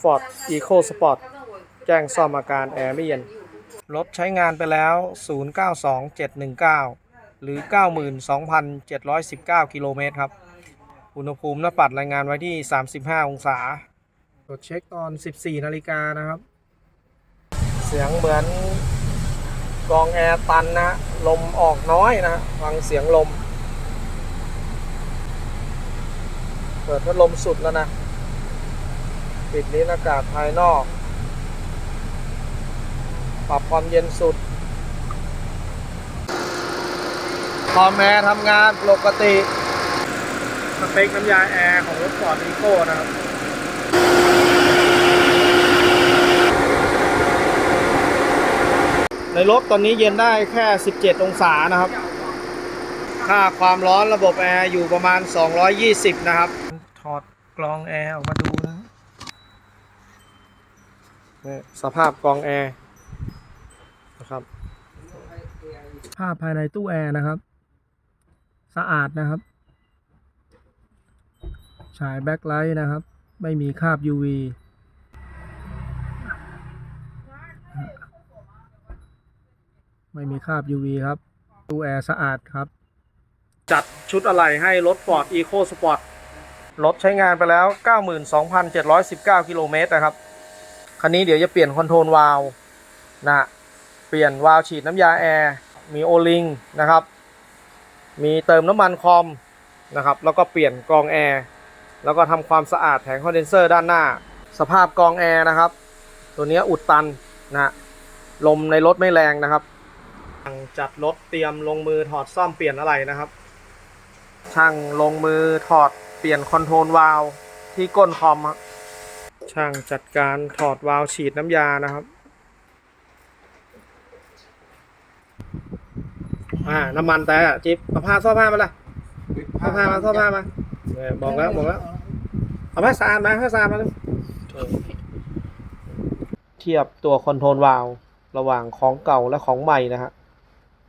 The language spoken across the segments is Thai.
Ford Eco Sport แจ้งซ่อมอาการแอร์ไม่เย็น รถใช้งานไปแล้ว 092719 หรือ 92,719 กิโลเมตรครับ อุณหภูมิหน้าปัดรายงานไว้ที่ 35 องศาตรวจเช็คตอน 14 นาฬิกานะครับ เสียงเหมือนกองแอร์ตันนะ ลมออกน้อยนะ ฟังเสียงลม เปิดพัดลมสุดแล้วนะ ปิดลิ้นอากาศภายนอก ปรับความเย็นสุด คอมแอร์ทำงานปกติสเปคน้ำยาแอร์ของรถฟอร์ดอีโก้นะครับในรถตอนนี้เย็นได้แค่ 17 องศานะครับ ค่าความร้อนระบบแอร์อยู่ประมาณ 220 นะครับ ถอดกรองแอร์ออกมาดูนะ นี่สภาพกรองแอร์นะครับภาพภายในตู้แอร์นะครับ สะอาดนะครับ ฉายแบ็คไลท์นะครับ ไม่มีคราบ UV ไม่มีคราบ UV ครับ ตู้แอร์สะอาดครับ จัดชุดอะไหล่ให้รถ Ford Eco Sport รถใช้งานไปแล้ว 92,719 กิโลเมตรนะครับ คันนี้เดี๋ยวจะเปลี่ยนคอนโทรลวาล์วนะเปลี่ยนวาล์วฉีดน้ำยาแอร์มีโอลิงนะครับ มีเติมน้ำมันคอมนะครับแล้วก็เปลี่ยนกรองแอร์แล้วก็ทำความสะอาดแผงคอนเดนเซอร์ด้านหน้า สภาพกรองแอร์นะครับ ตัวนี้อุดตันนะลมในรถไม่แรงนะครับจัดรถเตรียมลงมือถอดซ่อมเปลี่ยนอะไรนะครับ ช่างลงมือถอดเปลี่ยนคอนโทรลวาล์วที่ก้นคอมครับ ช่างจัดการถอดวาล์วฉีดน้ำยานะครับอ่าน้ำมันแต่จิ๊บเอาผ้าซ่อผ้ามาละซ่อผ้ามาซ่อผ้ามาเออบอกแล้วบอกแล้วเอาผ้าสะอาดมาผ้าสะอาดมาเลยเทียบตัวคอนโทรลวาล์วระหว่างของเก่าและของใหม่นะฮะ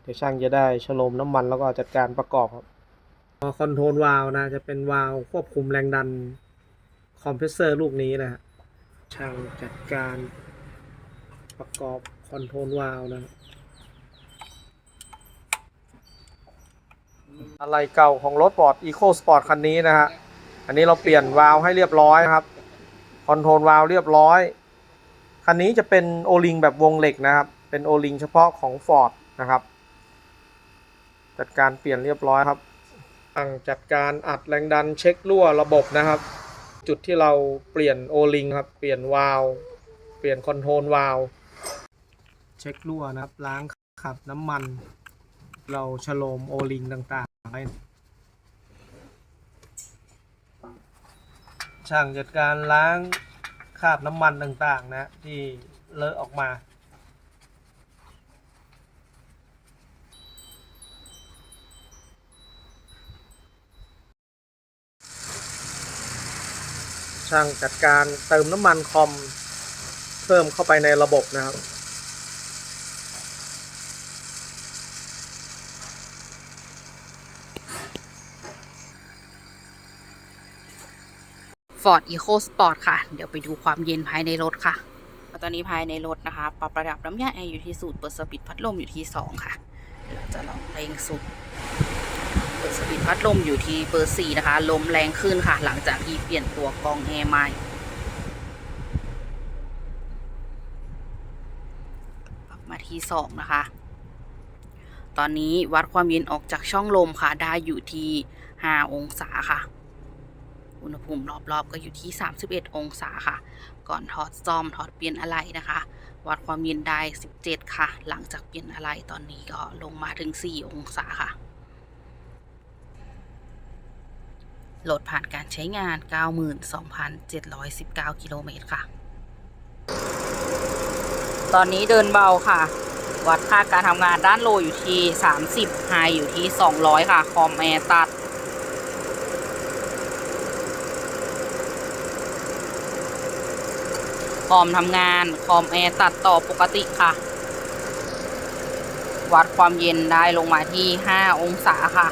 เดี๋ยวช่างจะได้ชโลมน้ำมันแล้วก็จัดการประกอบครับคอนโทรลวาล์วนะจะเป็นวาล์วควบคุมแรงดันคอมเพรสเซอร์ลูกนี้นะฮะ ช่างจัดการประกอบคอนโทรลวาล์วนะอะไรเก่าของรถ Ford Eco Sport คันนี้นะฮะ อันนี้เราเปลี่ยนวาล์วให้เรียบร้อยนะครับ คอนโทรลวาล์วเรียบร้อย คันนี้จะเป็นโอลิงแบบวงเหล็กนะครับ เป็นโอลิงเฉพาะของ Ford นะครับ จัดการเปลี่ยนเรียบร้อยครับ ตั้งจัดการอัดแรงดันเช็ครั่วระบบนะครับ จุดที่เราเปลี่ยนโอลิงครับเปลี่ยนวาลเปลี่ยนคอนโทรลวาลเช็ครั่วนะครับล้างขับน้ำมัน เราชโลมโอลิงต่างๆไว้ช่างจัดการล้างคราบน้ำมันต่างๆนะ ที่เลอะออกมา ช่างจัดการเติมน้ำมันคอมเพิ่มเข้าไปในระบบนะครับ Ford Eco Sport ค่ะ เดี๋ยวไปดูความเย็นภายในรถค่ะ ตอนนี้ภายในรถนะคะ ปรับระดับน้ำยาแอร์อยู่ที่สูตรเปิดสวิตช์พัดลมอยู่ที่ 2 ค่ะเดี๋ยวเราจะลองเร่งสุด เปิดสวิตช์พัดลมอยู่ที่เบอร์4นะคะ ลมแรงขึ้นค่ะ หลังจากที่เปลี่ยนตัวกองแอร์ใหม่มาที่2นะคะ ตอนนี้วัดความเย็นออกจากช่องลมค่ะ ได้อยู่ที่5องศาค่ะ อุณหภูมิรอบๆ ก็อยู่ที่ 31 องศาค่ะ ก่อนถอดซ่อมถอดเปลี่ยนอะไรนะคะ วัดความเย็นได้ 17 ค่ะ หลังจากเปลี่ยนอะไรตอนนี้ก็ลงมาถึง 4 องศาค่ะ โหลดผ่านการใช้งาน 92,719 กิโลเมตรค่ะ ตอนนี้เดินเบาค่ะ วัดค่าการทำงานด้านโลอยู่ที่ 30 ไฮอยู่ที่ 200 ค่ะ คอมแอร์ตัด คอมทำงาน คอมแอร์ตัดต่อปกติค่ะ วัดความเย็นได้ลงมาที่ 5 องศาค่ะ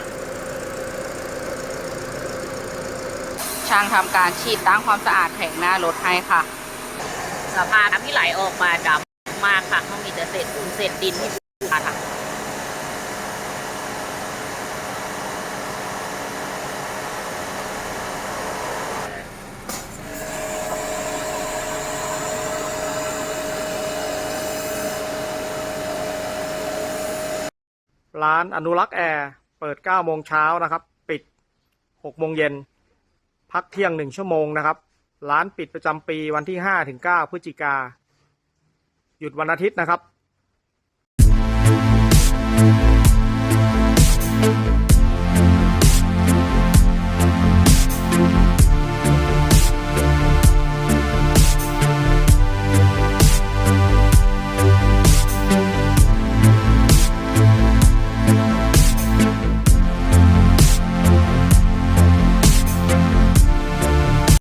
ช่างทำการฉีดล้งความสะอาดแผงหน้ารถให้ค่ะ สภาพน้ำที่ไหลออกมาดำมากค่ะเขามีแต่เศษปูนเศษดินที่ค่ะร้านอนุรักษ์แอร์ เปิด 9 โมงเช้านะครับ ปิด 6 โมงเย็น พักเที่ยงหนึ่งชั่วโมงนะครับ ร้านปิดประจำปีวันที่ห้าถึงเก้าพฤศจิกา หยุดวันอาทิตย์นะครับ